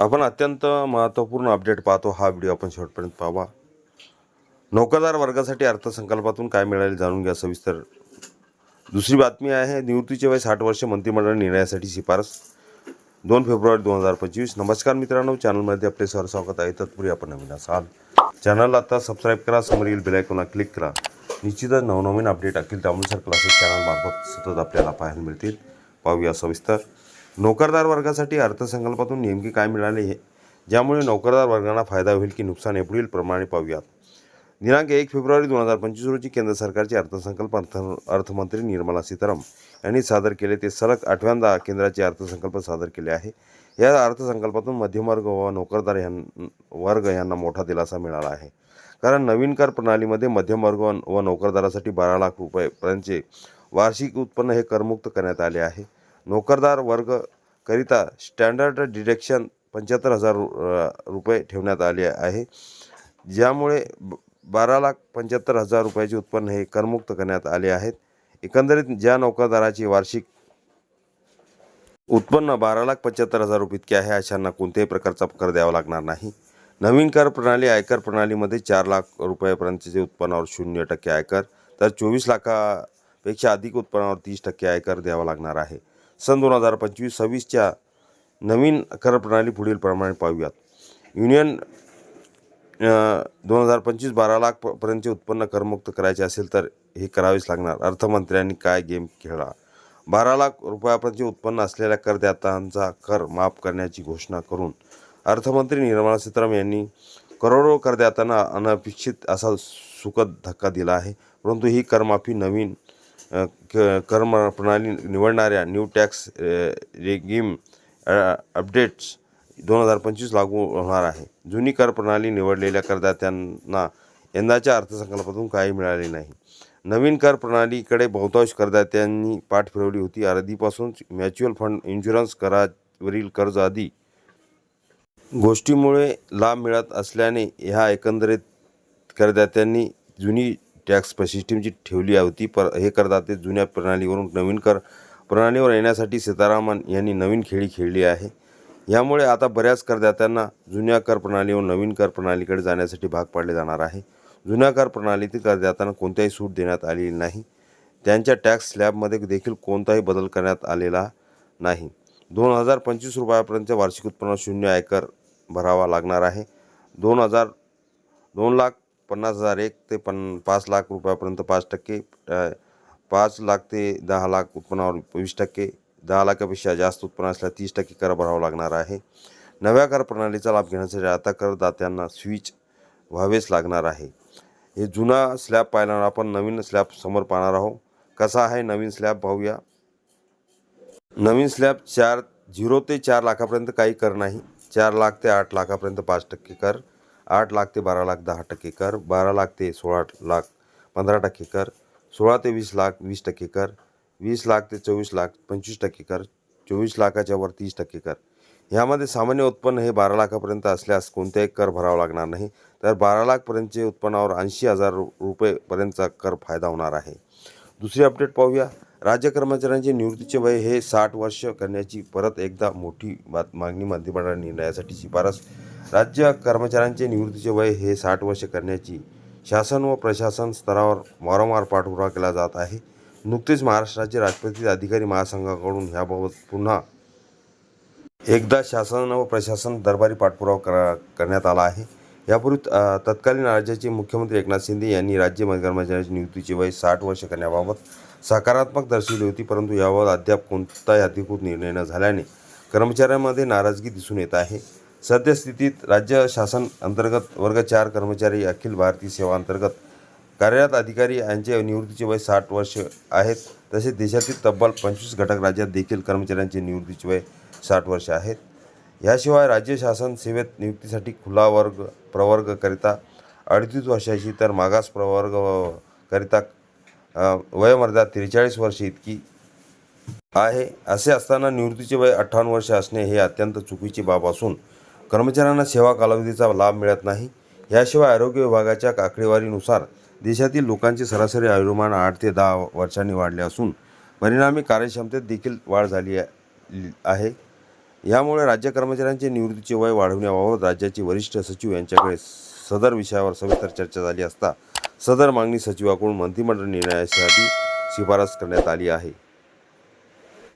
आपण अत्यंत महत्त्वपूर्ण अपडेट पाहतो. हा व्हिडिओ आपण शेवटपर्यंत पाहावा. नोकरदार वर्गासाठी अर्थसंकल्पातून काय मिळाले जाणून घ्या सविस्तर. दुसरी बातमी आहे निवृत्तीचे वय साठ वर्ष मंत्रिमंडळ निर्णयासाठी शिफारस. दोन फेब्रुवारी दोन हजार पंचवीस. नमस्कार मित्रांनो चॅनलमध्ये आपले सर स्वागत आहे. तत्पूर्वी आपण नवीन असाल चॅनलला आता सबस्क्राईब करा समोरील बेलायकोनला क्लिक करा. निश्चितच नवनवीन अपडेट अखिल त्यानुसार क्लासेस चॅनलमार्फत सतत आपल्याला पाहायला मिळतील. पाहूया सविस्तर. नोकरदार वर्गासाठी अर्थसंकल्पातून नेमके काय मिळाले हे? ज्यामुळे नोकरदार वर्गांना फायदा होईल की नुकसान हे पुढील प्रमाणे पाहूयात. दिनांक एक फेब्रुवारी दोन हजार पंचवीस रोजी केंद्र सरकारचे अर्थसंकल्प अर्थ अर्थमंत्री निर्मला सीताराम यांनी सादर केले. ते सलग आठव्यांदा केंद्राचे अर्थसंकल्प सादर केले आहे. या अर्थसंकल्पातून मध्यमवर्ग व नोकरदार यां वर्ग यांना मोठा दिलासा मिळाला आहे. कारण नवीन कर प्रणालीमध्ये मध्यमवर्ग व- व नोकरदारासाठी बारा लाख रुपयेपर्यंतचे वार्षिक उत्पन्न हे करमुक्त करण्यात आले आहे. नोकरदार वर्ग करिता स्टँडर्ड डिडक्शन पंच्याहत्तर हजार रु रुपये ठेवण्यात आले आहे. ज्यामुळे ब- बारा लाख पंच्याहत्तर हजार रुपयाचे उत्पन्न हे करमुक्त करण्यात आले आहेत. एकंदरीत ज्या नोकरदाराची वार्षिक उत्पन्न बारा लाख पंच्याहत्तर हजार रुपये इतके आहे अशांना कोणत्याही प्रकारचा कर द्यावा लागणार नाही. नवीन कर प्रणाली आयकर प्रणालीमध्ये चार लाख रुपयापर्यंतचे उत्पन्नावर शून्य टक्के आयकर तर चोवीस लाखापेक्षा अधिक उत्पन्नावर तीस टक्के आयकर द्यावा लागणार आहे. सन दोन हजार पंचवीस सव्वीसच्या नवीन कर प्रणाली पुढील प्रमाणे पाहूयात. युनियन दोन हजार पंचवीस बारा लाख पर्यंतचे उत्पन्न करमुक्त करायचे असेल तर हे करावेच लागणार. अर्थमंत्र्यांनी काय गेम खेळला? बारा लाख रुपयापर्यंतचे उत्पन्न असलेल्या करदात्यांचा कर माफ करण्याची घोषणा करून अर्थमंत्री निर्मला सीतारामन यांनी करोडो करदात्यांना अनपेक्षित असा सुखद धक्का दिला आहे. परंतु ही करमाफी नवीन कर्म प्रणाली निवडणाऱ्या न्यू टॅक्स रेगिम अपडेट्स दोन हजार पंचवीस लागू होणार आहे. जुनी कर प्रणाली निवडलेल्या करदात्यांना यंदाच्या अर्थसंकल्पातून काही मिळाले नाही. नवीन कर प्रणालीकडे बहुतांश करदात्यांनी पाठ फिरवली होती. आधीपासून म्युच्युअल फंड इन्शुरन्स करावरील कर्ज आदी गोष्टीमुळे लाभ मिळत असल्याने ह्या एकंदरीत करदात्यांनी जुनी टॅक्स सिस्टीमची ठेवली होती पर हे करदाते जुन्या प्रणालीवरून नवीन कर प्रणालीवर येण्यासाठी सीतारामन यांनी नवीन खेळी खेळली आहे. यामुळे आता बऱ्याच करदात्यांना जुन्या कर प्रणालीवर नवीन कर प्रणालीकडे जाण्यासाठी भाग पाडले जाणार आहे. जुन्या कर प्रणालीतील करदात्यांना कोणत्याही सूट देण्यात आलेली नाही. त्यांच्या टॅक्स स्लॅबमध्ये देखील कोणताही बदल करण्यात आलेला नाही. दोन हजार पंचवीस रुपयापर्यंत वार्षिक उत्पन्न शून्य आयकर भरावा लागणार आहे. दोन हजार दोन लाख पन्नास हजार एक ते पन पाच लाख रुपयापर्यंत पाच टक्के पाच लाख ते दहा लाख उत्पन्नावर वीस टक्के दहा लाखापेक्षा जास्त उत्पन्न असल्यास तीस टक्के कर भरावा लागणार आहे. नव्या कर प्रणालीचा लाभ घेण्यासाठी आता करदात्यांना स्विच व्हावेच लागणार आहे. हे जुना स्लॅब पाहिल्यावर आपण नवीन स्लॅब समोर पाहणार आहोत. कसा आहे नवीन स्लॅब पाहूया. नवीन स्लॅब चार झिरो ते चार लाखापर्यंत काही कर नाही. चार लाख ते आठ लाखापर्यंत पाच टक्के कर. आठ लाख ते बारा लाख दहा टक्के कर बारा लाख ते सोळा लाख पंधरा टक्के कर सोळा ते वीस लाख वीस टक्के कर वीस लाख ते चोवीस लाख पंचवीस टक्के कर चोवीस लाखाच्या वर तीस टक्के कर. ह्यामध्ये सामान्य उत्पन्न हे बारा लाखापर्यंत असल्यास कोणत्याही कर भरावा लागणार नाही. तर बारा लाखपर्यंतचे उत्पन्नावर ऐंशी हजार रुपयेपर्यंतचा कर फायदा होणार आहे. दुसरी अपडेट पाहूया. राज्य कर्मचाऱ्यांचे निवृत्तीचे वय हे साठ वर्ष करण्याची परत एकदा मोठी मागणी मंत्रिमंडळ निर्णयासाठी शिफारस. राज्य कर्मचाऱ्यांचे निवृत्तीचे वय हे साठ वर्ष करण्याची शासन व प्रशासन स्तरावर वारंवार पाठपुरावा केला जात आहे. नुकतेच महाराष्ट्राचे राजपत्रित अधिकारी महासंघाकडून ह्याबाबत पुन्हा एकदा शासन व प्रशासन दरबारी पाठपुरावा करा करण्यात आला आहे. यापूर्वी तत्कालीन राज्याचे मुख्यमंत्री एकनाथ शिंदे यांनी राज्य कर्मचाऱ्यांची नियुक्तीचे वय साठ वर्ष करण्याबाबत सकारात्मक दर्शविली होती परंतु याबाबत अद्याप कोणताही अधिकृत निर्णय न झाल्याने कर्मचाऱ्यांमध्ये नाराजगी दिसून येत आहे. सद्यस्थितीत राज्य शासन अंतर्गत वर्ग चार कर्मचारी अखिल भारतीय सेवा अंतर्गत कार्यरत अधिकारी यांचे निवृत्तीचे वय साठ वर्ष आहेत. तसेच देशातील तब्बल पंचवीस घटक राज्यात देखील कर्मचाऱ्यांचे निवृत्तीचे वय साठ वर्ष आहेत. याशिवाय राज्य शासन सेवेत नियुक्तीसाठी खुला वर्ग प्रवर्गकरिता अडतीस वर्षाची तर मागास प्रवर्ग करिता वयोमर्यादा त्रेचाळीस वर्ष इतकी आहे. असे असताना निवृत्तीचे वय अठ्ठावन्न वर्ष असणे हे अत्यंत चुकीची बाब असून कर्मचाऱ्यांना सेवा कालावधीचा लाभ मिळत नाही. याशिवाय आरोग्य विभागाच्या आकडेवारीनुसार देशातील लोकांचे सरासरी आयुर्मान आठ ते दहा वर्षांनी वाढले असून परिणामी कार्यक्षमतेत देखील वाढ झाली आहे आहे. यामुळे राज्य कर्मचाऱ्यांचे निवृत्तीचे वय वाढवण्याबाबत राज्याचे वरिष्ठ सचिव यांच्याकडे सदर विषयावर सविस्तर चर्चा झाली असता सदर मागणी सचिवाकडून मंत्रिमंडळ निर्णयासाठी शिफारस करण्यात आली आहे.